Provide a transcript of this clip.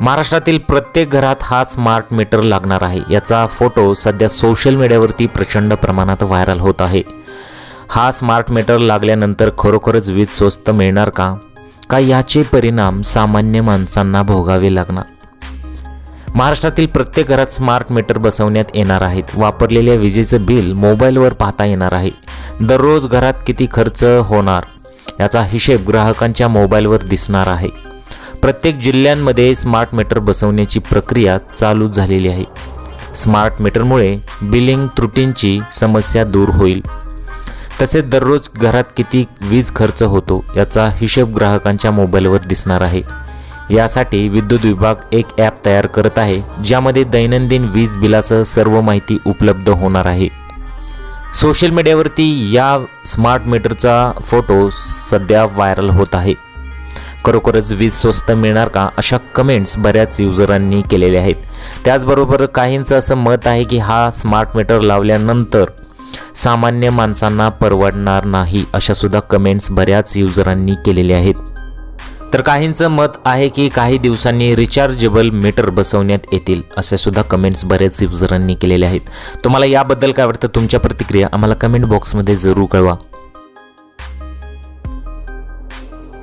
महाराष्ट्रातील प्रत्येक घरात हा स्मार्ट मीटर लागणार आहे. याचा फोटो सध्या सोशल मीडियावरती प्रचंड प्रमाणात व्हायरल होत आहे. हा स्मार्ट मीटर लागल्यानंतर खरोखरच वीज स्वस्त मिळणार का? का याचे परिणाम सामान्य माणसांना भोगावे लागणार? महाराष्ट्रातील प्रत्येक घरात स्मार्ट मीटर बसवण्यात येणार आहेत. वापरलेल्या विजेचं बिल मोबाईलवर पाहता येणार आहे. दररोज घरात किती खर्च होणार? याचा हिशेब ग्राहकांच्या मोबाईलवर दिसणार आहे. प्रत्येक जिल्ह्यांमध्ये स्मार्ट मीटर बसवण्याची प्रक्रिया चालू झालेली आहे. स्मार्ट मीटरमुळे बिलिंग त्रुटींची समस्या दूर होईल. तसेच दररोज घरात किती वीज खर्च होतो याचा हिशेब ग्राहकांच्या मोबाईलवर दिसणार आहे. यासाठी विद्युत विभाग एक ॲप तयार करत आहे ज्यामध्ये दैनंदिन वीज बिलासह सर्व माहिती उपलब्ध होणार आहे. सोशल मीडियावरती या स्मार्ट मीटरचा फोटो सध्या व्हायरल होत आहे. खरोखरच वीज स्वस्त मिळणार का? अशा कमेंट्स बऱ्याच युजरांनी केलेल्या आहेत. त्याचबरोबर काहींचं असं मत आहे की हा स्मार्ट मीटर लावल्यानंतर सामान्य माणसांना परवडणार नाही अशा सुद्धा कमेंट्स बऱ्याच युजरांनी केलेल्या आहेत. तर काहींचं मत आहे की काही दिवसांनी रिचार्जेबल मीटर बसवण्यात येतील असे सुद्धा कमेंट्स बऱ्याच युजरांनी केलेले आहेत. तुम्हाला याबद्दल काय वाटतं? तुमच्या प्रतिक्रिया आम्हाला कमेंट बॉक्समध्ये जरूर कळवा.